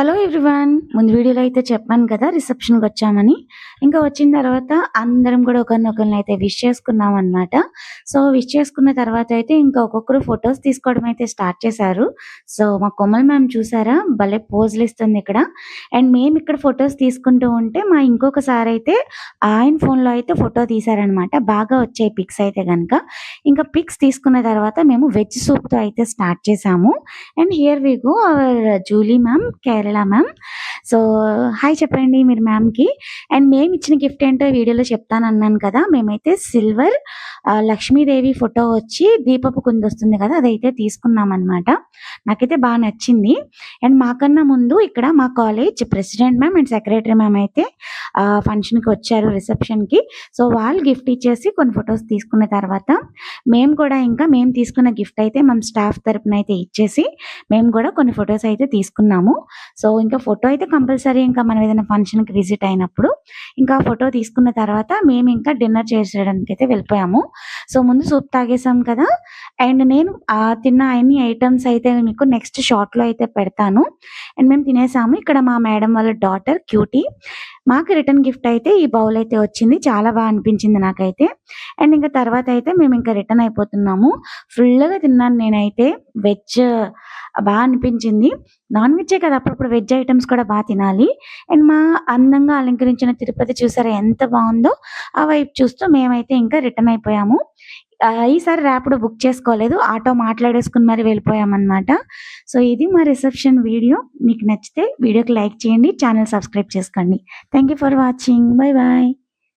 Hello everyone. ముందు వీడియోలో అయితే చెప్పాను కదా రిసెప్షన్కి వచ్చామని. ఇంకా వచ్చిన తర్వాత అందరం కూడా ఒకరినొకరిని అయితే విష్ చేసుకున్నాం అనమాట సో విష్ చేసుకున్న తర్వాత అయితే ఇంకా ఒక్కొక్కరు ఫొటోస్ తీసుకోవడం అయితే స్టార్ట్ చేశారు. సో మా కొమ్మల్ మ్యామ్ చూసారా? భలే పోజులు ఇస్తుంది ఇక్కడ. అండ్ మేము ఇక్కడ ఫొటోస్ తీసుకుంటూ ఉంటే మా ఇంకొకసారి అయితే ఆయన ఫోన్లో అయితే ఫోటో తీశారనమాట బాగా వచ్చాయి పిక్స్ అయితే కనుక ఇంకా పిక్స్ తీసుకున్న తర్వాత మేము వెజ్ సూప్తో అయితే స్టార్ట్ చేసాము and here we go our Julie ma'am Kerala ma'am? So hi చెప్పండి మీరు మ్యామ్కి. అండ్ మేము ఇచ్చిన గిఫ్ట్ ఏంటో వీడియోలో చెప్తాను అన్నాను కదా మేమైతే సిల్వర్ లక్ష్మీదేవి ఫోటో వచ్చి దీపపు కుంది వస్తుంది కదా అదైతే తీసుకున్నాం అనమాట నాకైతే బాగా నచ్చింది. అండ్ మాకన్నా ముందు ఇక్కడ మా college president ma'am and secretary ma'am అయితే ఫంక్షన్కి వచ్చారు రిసెప్షన్కి సో వాళ్ళు గిఫ్ట్ ఇచ్చేసి కొన్ని ఫొటోస్ తీసుకున్న తర్వాత మేము కూడా ఇంకా మేము తీసుకున్న గిఫ్ట్ అయితే మేము స్టాఫ్ తరపున అయితే ఇచ్చేసి మేము కూడా కొన్ని ఫొటోస్ అయితే తీసుకున్నాము. సో ఇంకా ఫోటో అయితే కంపల్సరీ ఇంకా మనం ఏదైనా ఫంక్షన్కి విజిట్ అయినప్పుడు ఇంకా ఫోటో తీసుకున్న తర్వాత మేము ఇంకా డిన్నర్ చేసేయడానికి అయితే వెళ్ళిపోయాము. సో ముందు సూప్ తాగేసాం కదా. అండ్ నేను తిన్న అన్ని ఐటమ్స్ అయితే మీకు నెక్స్ట్ షార్ట్లో అయితే పెడతాను. అండ్ మేము తినేసాము. ఇక్కడ మా మేడం వాళ్ళ డాటర్ క్యూటీ మాకు రిటర్న్ గిఫ్ట్ అయితే ఈ బౌల్ అయితే వచ్చింది. చాలా బాగా అనిపించింది నాకైతే. అండ్ ఇంకా తర్వాత అయితే మేము ఇంకా రిటర్న్ అయిపోతున్నాము. ఫుల్గా తిన్నాను నేనైతే. వెజ్ బాగా అనిపించింది. నాన్ వెజ్జే కదా అప్పుడప్పుడు వెజ్ ఐటమ్స్ కూడా బాగా తినాలి. అండ్ మా అందంగా అలంకరించిన తిరుపతి చూసారా ఎంత బాగుందో? ఆ వైపు చూస్తూ మేమైతే ఇంకా రిటర్న్ అయిపోయాము. ఈసారి ర్యాపిడో బుక్ చేసుకోలేదు. ఆటో మాట్లాడేసుకుని మరి వెళ్ళిపోయామన్నమాట. సో ఇది మా రిసెప్షన్ వీడియో. మీకు నచ్చితే వీడియోకి లైక్ చేయండి ఛానల్ సబ్స్క్రైబ్ చేసుకోండి. Thank you for watching bye bye